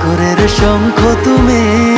সাগরের শঙ্খ তুমি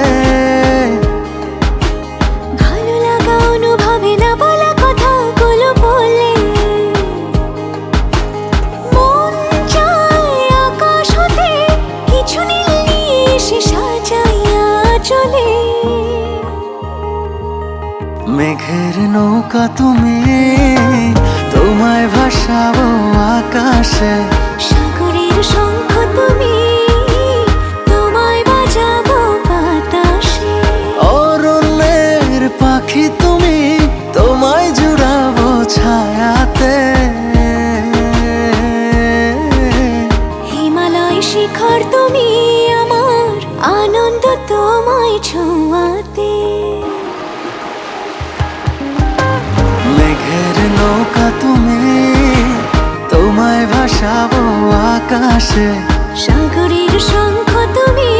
মেঘের নৌকা তুমি তোমায় ভাসাবো আকাশে। শঙ্খ তুমি তুমি তোমায় ভাসাবো আকাশে। সাগরের শঙ্খ তুমি